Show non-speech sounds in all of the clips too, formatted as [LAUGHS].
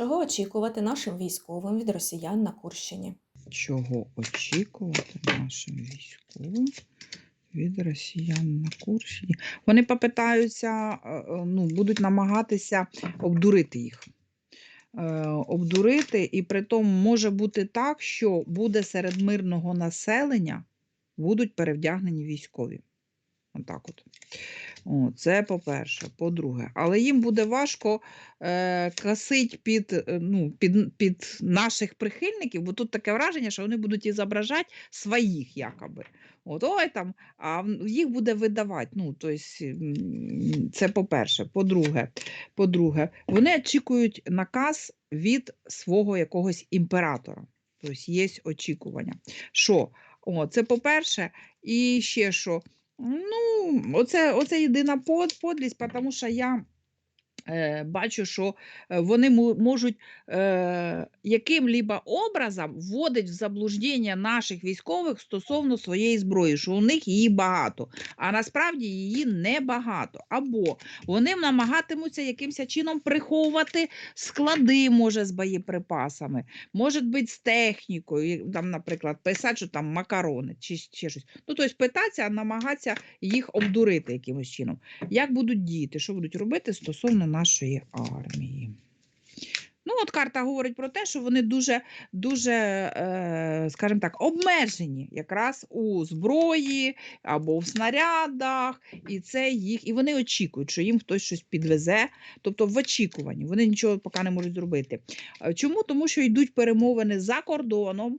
Чого очікувати нашим військовим від росіян на Курщині? Чого очікувати нашим військовим від росіян на Курщині? Вони попитаються, е, е, ну, будуть намагатися обдурити їх. Е, Обдурити, і при тому може бути так, що буде серед мирного населення будуть перевдягнені військові. Отак от. О, це по-перше. По-друге, але їм буде важко е, косить під, е, ну, під, під наших прихильників, бо тут таке враження, що вони будуть і зображати своїх якоби. От, ой, там, а їх буде видавати. Ну, тобто, це по-перше. По-друге, по-друге, вони очікують наказ від свого якогось імператора. Тобто є очікування. Що? О, це по-перше, і ще що. Ну, оце, оце єдина под, подлість, тому що я бачу, що е, вони можуть е, яким-либо образом вводить в заблуждення наших військових стосовно своєї зброї, що у них її багато, а насправді її небагато. Або вони намагатимуться якимось чином приховувати склади, може, з боєприпасами, може бути з технікою, там, наприклад, писати, що там макарони чи ще щось. Ну, тобто питатися, намагатися їх обдурити якимось чином. Як будуть діяти, що будуть робити стосовно нашої армії? Ну, от карта говорить про те, що вони дуже, дуже, е, скажімо так, обмежені якраз у зброї або в снарядах, і це їх, і вони очікують, що їм хтось щось підвезе, тобто в очікуванні. Вони нічого поки не можуть зробити. Е, Чому? Тому що йдуть перемовини за кордоном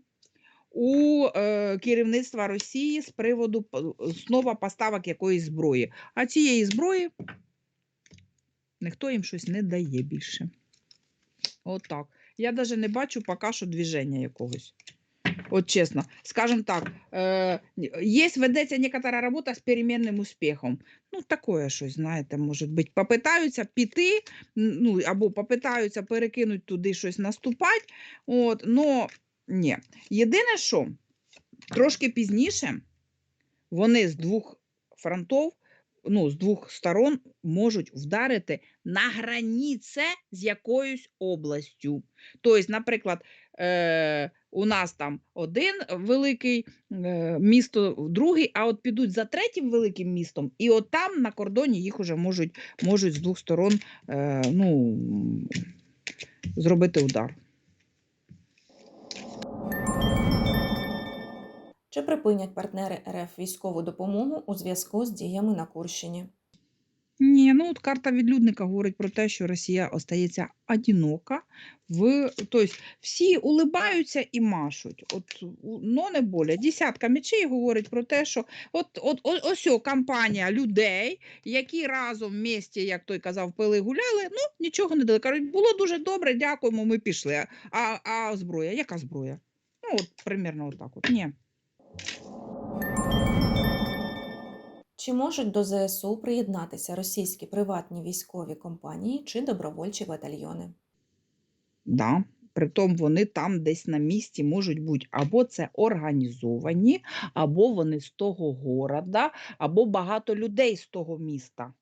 у е, керівництва Росії з приводу знову поставок якоїсь зброї. А цієї зброї ніхто їм щось не дає більше. От. Я навіть не бачу поки що движення якогось. От чесно, скажем так, е, є, ведеться некотора робота з перемінним успіхом. Ну, таке щось, знаєте, може бути. Попитаються піти, ну, або попитаються перекинути туди щось наступати. От, но ні. Єдине, що трошки пізніше вони з двох фронтів, ну, з двох сторон можуть вдарити на граніце з якоюсь областю. Тобто, наприклад, е, у нас там один великий е, місто, другий, а от підуть за третім великим містом, і от там на кордоні їх уже можуть, можуть з двох сторон е, ну, зробити удар. Чи припинять партнери РФ військову допомогу у зв'язку з діями на Курщині? Ні, ну от карта відлюдника говорить про те, що Росія остається одинока. В... Тобто всі улибаються і машуть. От, но не боля. Десятка мечей говорить про те, що от, от, о- ось о, компанія людей, які разом в місті, як той казав, пили гуляли, ну нічого не дали. Кажуть, було дуже добре, дякуємо, ми пішли. А, а зброя? Яка зброя? Ну, от примерно отак. От. Ні. Чи можуть до ЗСУ приєднатися російські приватні військові компанії чи добровольчі батальйони? Да. Притом вони там десь на місці можуть бути або це організовані, або вони з того города, або багато людей з того міста.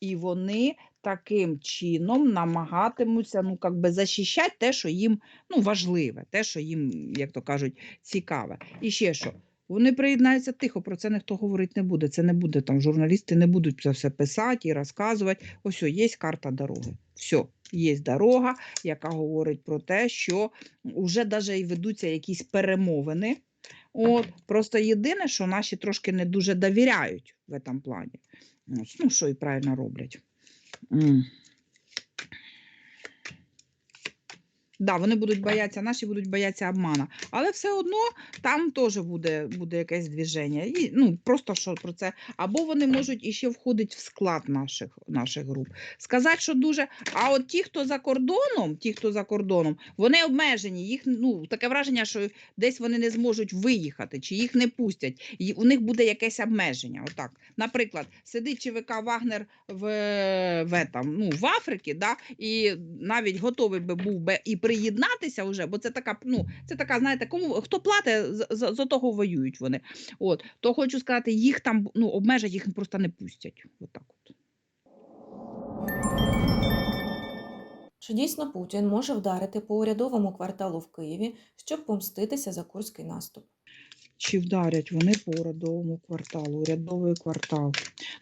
І вони таким чином намагатимуться ну, как би захищати те, що їм ну, важливе, те, що їм, як то кажуть, цікаве. І ще що. Вони приєднаються тихо, про це ніхто говорити не буде. Це не буде там, журналісти не будуть це все писати і розказувати. Ось, є карта дороги. Все, є дорога, яка говорить про те, що вже навіть і ведуться якісь перемовини. От, просто єдине, що наші трошки не дуже довіряють в цьому плані. Ну, що і правильно роблять. М. Да, вони будуть боятися, наші будуть боятися обмана. Але все одно там теж буде, буде якесь движення. І, ну, просто що про це. Або вони можуть іще входити в склад наших, наших груп. Сказати, що дуже. А от ті, хто за кордоном, ті, хто за кордоном, вони обмежені. Їх ну таке враження, що десь вони не зможуть виїхати, чи їх не пустять. І у них буде якесь обмеження. Отак. Наприклад, сидить ЧВК Вагнер в, в, там, ну, в Африці, да, і навіть готовий би був би і приєднатися вже, бо це така, ну, це така, знаєте, кому хто платить, за, за, того воюють вони. От, то хочу сказати, їх там ну, обмежать, їх просто не пустять. Отак от. Чи дійсно Путін може вдарити по урядовому кварталу в Києві, щоб помститися за курський наступ? Чи вдарять вони по урядовому кварталу, урядовий квартал.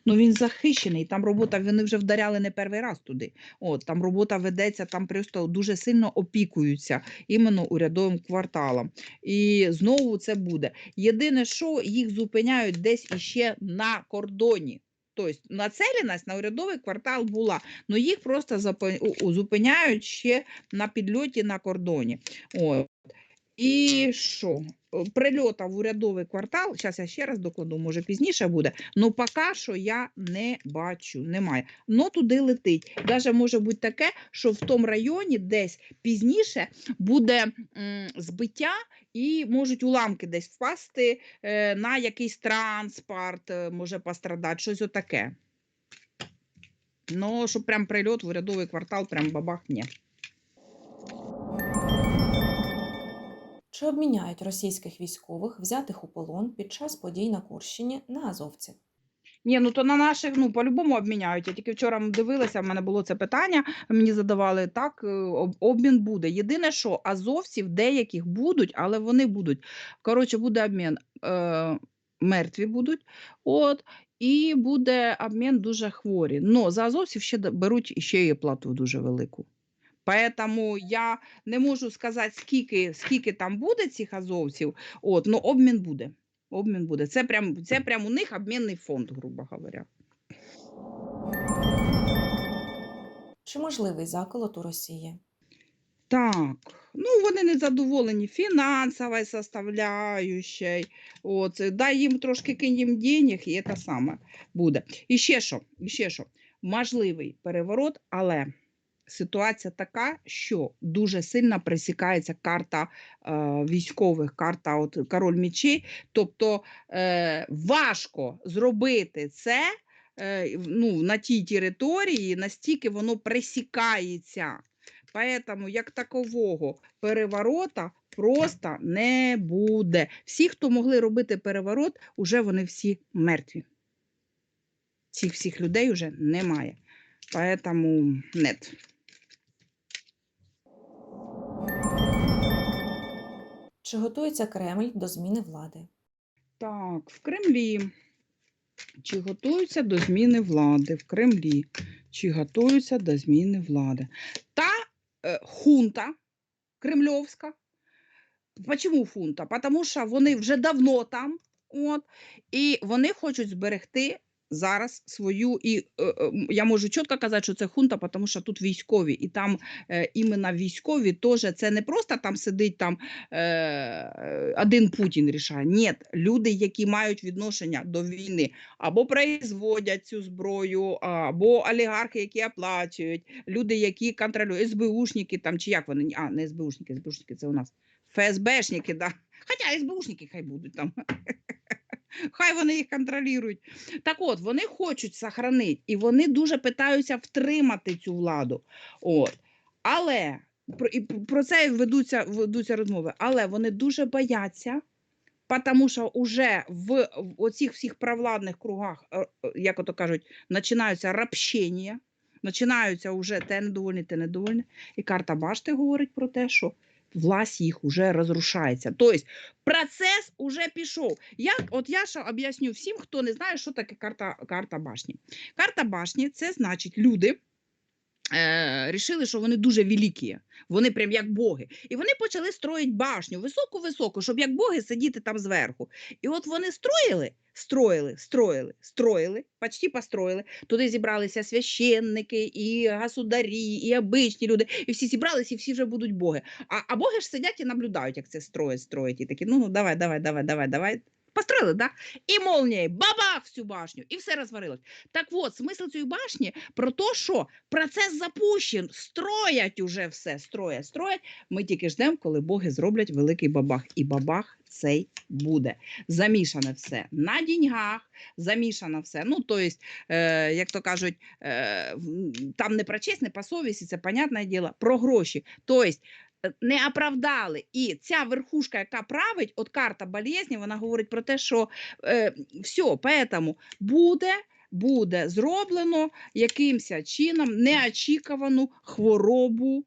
Ну він захищений, там робота, вони вже вдаряли не перший раз туди. От, там робота ведеться, там просто дуже сильно опікуються іменно урядовим кварталом. І знову це буде. Єдине, що їх зупиняють десь іще на кордоні. Тобто нацеленість на урядовий квартал була, але їх просто зупиняють ще на підльоті на кордоні. От. І що? Е, Прильота в урядовий квартал, зараз я ще раз докладу, може пізніше буде, але поки що я не бачу, немає. Но туди летить. Даже може бути таке, що в тому районі десь пізніше буде збиття і можуть уламки десь впасти е, на якийсь транспорт, е, може пострадати, щось отаке. Ну, щоб прям прильот в урядовий квартал, прям бабах, ні. Чи обміняють російських військових, взятих у полон під час подій на Курщині на азовців? Ні, ну то на наших ну по-любому обміняють. Я тільки вчора дивилася, в мене було це питання. Мені задавали так, е, обмін буде. Єдине, що азовців деяких будуть, але вони будуть. Коротше, буде обмін. Е, мертві будуть. От. І буде обмін дуже хворі. Ну, за азовців ще беруть ще і плату дуже велику. Поэтому я не можу сказати, скільки, скільки там буде цих азовців, от, ну обмін буде. Обмін буде. Це прям, це прям у них обмінний фонд, грубо говоря. Чи можливий заколот у Росії? Так, ну вони не задоволені фінансовою составляючою. От, дай їм трошки кинь їм денег, і це саме буде. І ще що, і ще що, можливий переворот, але ситуація така, що дуже сильно пресікається карта е, військових, карта от, король мечей. Тобто е, важко зробити це е, ну, на тій території, настільки воно пресікається. Поэтому як такового переворота просто не буде. Всі, хто могли робити переворот, уже вони всі мертві. Цих всіх людей вже немає. Поэтому нет. Чи готується Кремль до зміни влади? Так, в Кремлі. Чи готуються до зміни влади в Кремлі? Чи готуються до зміни влади? Та е, хунта кремльовська. Чому хунта? Тому що вони вже давно там, от, і вони хочуть зберегти зараз свою. І е, е, я можу чітко казати, що це хунта, тому що тут військові, і там е, іменно військові теж це не просто там сидить там один Путін рішає. Ні, люди, які мають відношення до війни, або производять цю зброю, або олігархи, які оплачують, люди, які контролюють, СБУшники там, чи як вони, а, не СБУшники, СБУшники це у нас. ФСБшники, да. Хоча СБУшники хай будуть там. [LAUGHS] Хай вони їх контролюють. Так от, вони хочуть сохранити, і вони дуже питаються втримати цю владу. От. Але і про це ведуться, ведуться розмови. Але вони дуже бояться, тому що вже в, в оцих всіх провладних кругах, е, е, як ото кажуть, починаються рабщення, починаються вже те недовольні, те недовольні. І карта башти говорить про те, що власть їх уже розрушається. Тобто процес уже пішов. Як, от я ще об'ясню всім, хто не знає, що таке карта, карта башні. Карта башні це значить люди. Е, рішили, що вони дуже великі, вони прям як боги. І вони почали строїти башню високу-високу, щоб як боги сидіти там зверху. І от вони строїли, строїли, строїли, строїли, почти построїли. Туди зібралися священники, і государі, і обичні люди. І всі зібралися, і всі вже будуть боги. А, а боги ж сидять і наблюдають, як це строять, строять. І такі, ну, ну давай, давай, давай, давай, давай. Построили, да? І молнією, бабах всю башню, і все розварилось. Так от, смисл цієї башні про те, що процес запущен, строять уже все, строять, строять. Ми тільки ждемо, коли боги зроблять великий бабах. І бабах цей буде. Замішане все на деньгах, замішано все. Ну, тобто, е, як то кажуть, е, там не про честь, не про совість, це понятне діло, про гроші. Тобто, не оправдали. І ця верхушка, яка править, от карта болезні, вона говорить про те, що е, все, поэтому буде. буде зроблено якимось чином неочікувану хворобу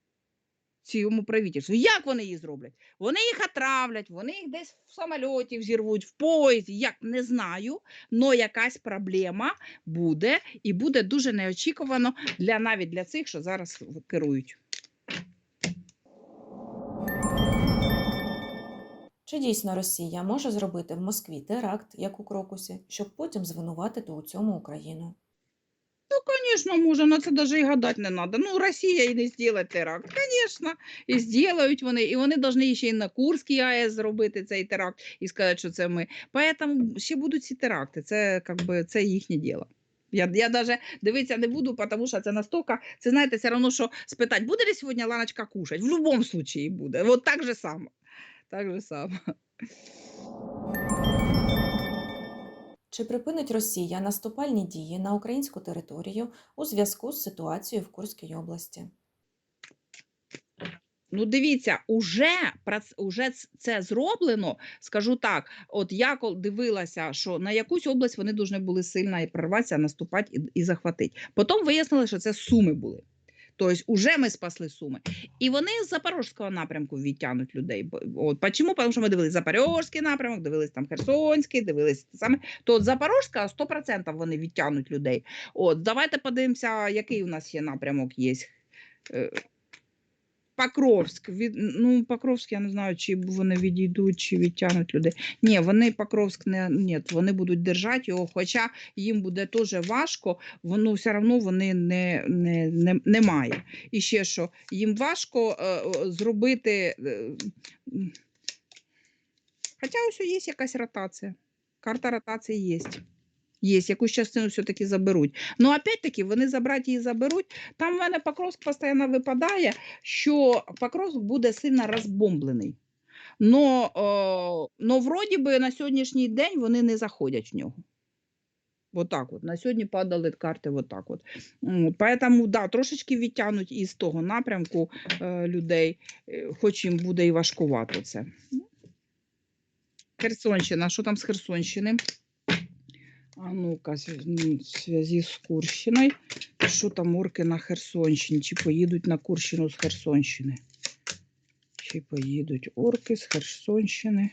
цьому правительству. Як вони її зроблять? Вони їх отравлять, вони їх десь в самольоті взірвуть, в поїзді, як не знаю, але якась проблема буде і буде дуже неочікувано для навіть для цих, що зараз керують. Чи дійсно Росія може зробити в Москві теракт, як у Крокусі, щоб потім звинуватити у цьому Україну? Ну, конечно, може, на це навіть і гадати не треба. Ну, Росія і не зробить теракт. Звісно, і зроблять вони. І вони повинні ще й на Курській АЕС зробити цей теракт і сказати, що це ми. Тому ще будуть ці теракти. Це, как би, це їхнє діло. Я, я даже дивитися не буду, тому що це настільки, це знаєте, все одно, що спитати, буде ли сьогодні Ланочка кушать? В будь-якому випадку буде. От так же само. Так же само. Чи припинить Росія наступальні дії на українську територію у зв'язку з ситуацією в Курській області? Ну, дивіться, уже, уже це зроблено. Скажу так: от я дивилася, що на якусь область вони повинні були сильно і прорватися, наступати і, і захватити. Потім вияснили, що це суми були. Тобто, уже ми спасли суми. І вони з запорожського напрямку відтягнуть людей. От, чому? Тому що ми дивились Запорізький напрямок, дивились там Херсонський, дивились саме. То от Запорожська 100% вони відтягнуть людей. От, давайте подивимося, який у нас є напрямок є. Покровськ. Від, ну, Покровськ, я не знаю, чи вони відійдуть, чи відтягнуть людей. Ні, вони Покровськ не ні, вони будуть держати його, хоча їм буде теж важко, воно все одно вони не, не, не, немає. І ще що, їм важко е, зробити. Е, хоча ось є якась ротація. Карта ротації є. Є, якусь частину все-таки заберуть. Ну, опять-таки, вони забрати її заберуть. Там в мене Покровськ постійно випадає, що Покровськ буде сильно розбомблений. Но, о, но вроді би на сьогоднішній день вони не заходять в нього. Вот так от. На сьогодні падали карти вот так от. М, Поэтому, да, трошечки відтягнуть із того напрямку е, людей, е, хоч їм буде і важкувато це. Херсонщина, що там з Херсонщини? А ну-ка, в зв'язку з Курщиною. Що там орки на Херсонщині? Чи поїдуть на Курщину з Херсонщини? Чи поїдуть орки з Херсонщини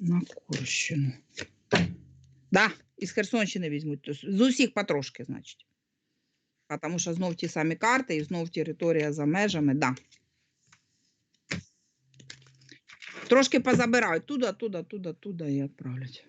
на Курщину? Да, із Херсонщини візьмуть. з усіх потрошки, значить. А тому що знов ті самі карти і знов територія за межами, да. Трошки позабирають туди, туди, туди, туди і відправлять.